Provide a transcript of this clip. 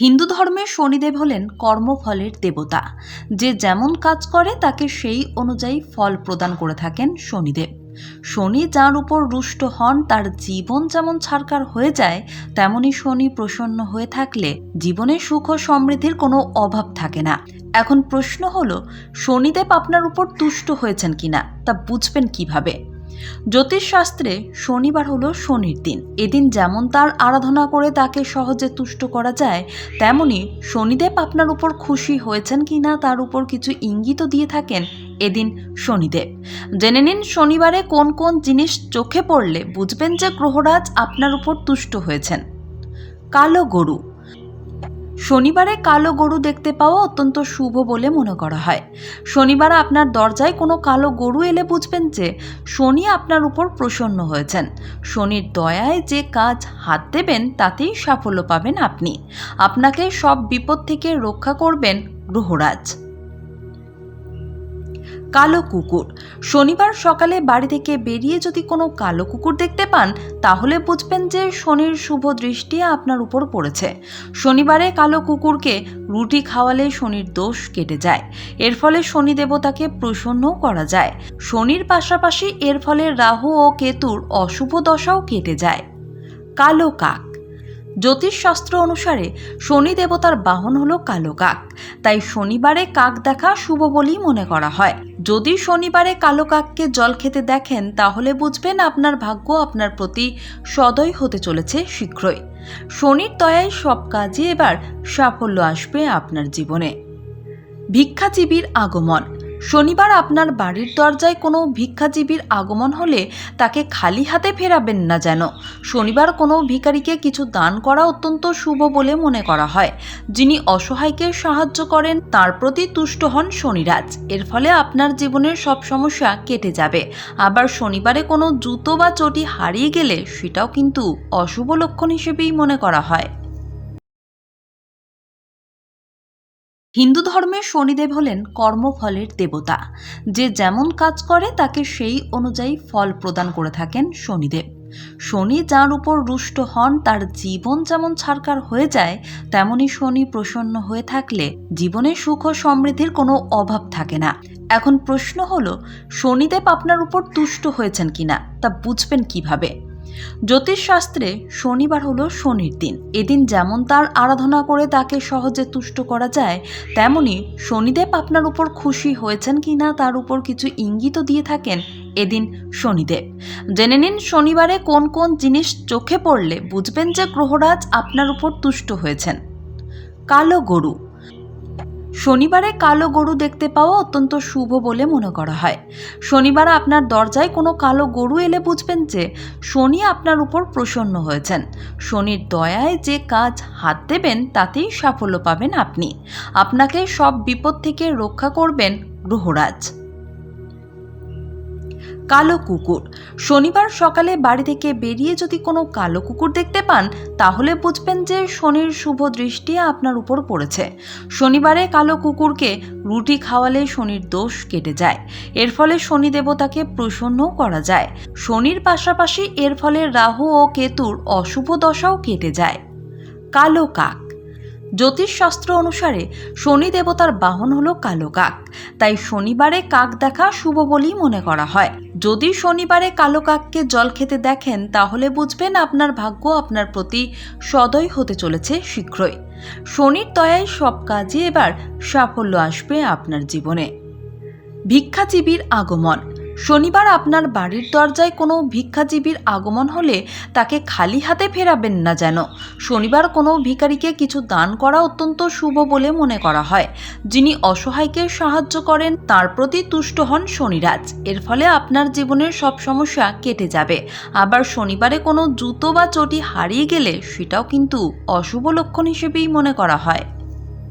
হিন্দু ধর্মে শনিদেব হলেন কর্মফলের দেবতা। যে যেমন কাজ করে, তাকে সেই অনুযায়ী ফল প্রদান করে থাকেন শনিদেব। শনি যার উপর রুষ্ট হন, তার জীবন যেমন ছারকার হয়ে যায়, তেমনি শনি প্রসন্ন হয়ে থাকলে জীবনে সুখ ও সমৃদ্ধির কোনো অভাব থাকে না। এখন প্রশ্ন হলো, শনিদেব আপনার উপর তুষ্ট হয়েছেন কিনা? তা বুঝবেন কীভাবে? জ্যোতিষশাস্ত্রে শনিবার হলো শনির দিন। এদিন যেমন তার আরাধনা করে তাকে সহজে তুষ্ট করা যায়, তেমনি শনিদেব আপনার উপর খুশি হয়েছেন কিনা তার উপর কিছু ইঙ্গিতও দিয়ে থাকেন এদিন শনিদেব। জেনে নিন শনিবারে কোন কোন জিনিস চোখে পড়লে বুঝবেন যে গ্রহরাজ আপনার উপর তুষ্ট হয়েছেন। কালো গরু শনিবারে কালো গরু দেখতে পাওয়া অত্যন্ত শুভ বলে মনে করা হয়। শনিবার আপনার দরজায় কোনো কালো গরু এলে বুঝবেন যে শনি আপনার উপর প্রসন্ন হয়েছেন। শনির দয়ায় যে কাজ হাত দেবেন, তাতেই সাফল্য পাবেন আপনি। আপনাকে সব বিপদ থেকে রক্ষা করবেন গ্রহরাজ। কালো কুকুর। শনিবার সকালে বাড়ি থেকে বেরিয়ে যদি কোনো কালো কুকুর দেখতে পান, তাহলে বুঝবেন যে শনির শুভ দৃষ্টি আপনার উপর পড়েছে। শনিবারে কালো কুকুরকে রুটি খাওয়ালে শনির দোষ কেটে যায়। এর ফলে শনি দেবতাকে প্রসন্নও করা যায়। শনির পাশাপাশি এর ফলে রাহু ও কেতুর অশুভ দশাও কেটে যায়। কালো কাক। জ্যোতিষশাস্ত্র অনুসারে শনি দেবতার বাহন হলো কালো কাক। তাই শনিবারে কাক দেখা শুভ বলেই মনে করা হয়। যদি শনিবারে কালো কাককে জল খেতে দেখেন, তাহলে বুঝবেন আপনার ভাগ্য আপনার প্রতি সদয় হতে চলেছে শীঘ্রই। শনির দয়ায় সব কাজে এবার সাফল্য আসবে আপনার জীবনে। ভিক্ষাজীবীর আগমন। শনিবার আপনার বাড়ির দরজায় কোনো ভিক্ষাজীবীর আগমন হলে তাকে খালি হাতে ফেরাবেন না যেন। শনিবার কোনো ভিখারিকে কিছু দান করা অত্যন্ত শুভ বলে মনে করা হয়। যিনি অসহায়কে সাহায্য করেন, তার প্রতি তুষ্ট হন শনিরাজ। এর ফলে আপনার জীবনের সব সমস্যা কেটে যাবে। আবার শনিবারে কোনো জুতো বা চটি হারিয়ে গেলে সেটাও কিন্তু অশুভ লক্ষণ হিসেবেই মনে করা হয়। হিন্দু ধর্মে শনিদেব হলেন কর্মফলের দেবতা। যে যেমন কাজ করে, তাকে সেই অনুযায়ী ফল প্রদান করে থাকেন শনিদেব। শনি যার উপর রুষ্ট হন, তার জীবন যেমন ছারকার হয়ে যায়, তেমনি শনি প্রসন্ন হয়ে থাকলে জীবনে সুখ ও সমৃদ্ধির কোনো অভাব থাকে না। এখন প্রশ্ন হলো, শনিদেব আপনার উপর তুষ্ট হয়েছেন কিনা? তা বুঝবেন কীভাবে? জ্যোতিষশাস্ত্রে শনিবার হলো শনির দিন। এদিন যেমন তার আরাধনা করে তাকে সহজে তুষ্ট করা যায়, তেমনি শনিদেব আপনার উপর খুশি হয়েছেন কি না তার উপর কিছু ইঙ্গিতও দিয়ে থাকেন এদিন শনিদেব। জেনে নিন শনিবারে কোন কোন জিনিস চোখে পড়লে বুঝবেন যে গ্রহরাজ আপনার উপর তুষ্ট হয়েছেন। কালো গরু। শনিবারে কালো গরু দেখতে পাওয়া অত্যন্ত শুভ বলে মনে করা হয়। শনিবার আপনার দরজায় কোনো কালো গরু এলে বুঝবেন যে শনি আপনার উপর প্রসন্ন হয়েছেন। শনির দয়ায় যে কাজ হাত দেবেন, তাতেই সাফল্য পাবেন আপনি। আপনাকে সব বিপদ থেকে রক্ষা করবেন গ্রহরাজ। কালো কুকুর। শনিবার সকালে বাড়ি থেকে বেরিয়ে যদি কোনো কালো কুকুর দেখতে পান, তাহলে বুঝবেন যে শনির শুভ দৃষ্টি আপনার উপর পড়েছে। শনিবারে কালো কুকুরকে রুটি খাওয়ালে শনির দোষ কেটে যায়। এর ফলে শনি দেবতাকে প্রসন্নও করা যায়। শনির পাশাপাশি এর ফলে রাহু ও কেতুর অশুভ দশাও কেটে যায়। কালো কাক। জ্যোতিষশাস্ত্র অনুসারে শনি দেবতার বাহন হলো কালো কাক। তাই শনিবারে কাক দেখা শুভ বলেই মনে করা হয়। যদি শনিবারে কালো কাককে জল খেতে দেখেন, তাহলে বুঝবেন আপনার ভাগ্য আপনার প্রতি সদয় হতে চলেছে শীঘ্রই। শনির দয়ায় সব কাজে এবার সাফল্য আসবে আপনার জীবনে। ভিক্ষাজীবীর আগমন। শনিবার আপনার বাড়ির দরজায় কোনো ভিক্ষাজীবীর আগমন হলে তাকে খালি হাতে ফেরাবেন না যেন। শনিবার কোনো ভিখারিকে কিছু দান করা অত্যন্ত শুভ বলে মনে করা হয়। যিনি অসহায়কে সাহায্য করেন, তার প্রতি তুষ্ট হন শনিরাজ। এর ফলে আপনার জীবনের সব সমস্যা কেটে যাবে। আবার শনিবারে কোনো জুতো বা চটি হারিয়ে গেলে সেটাও কিন্তু অশুভ লক্ষণ হিসেবেই মনে করা হয়।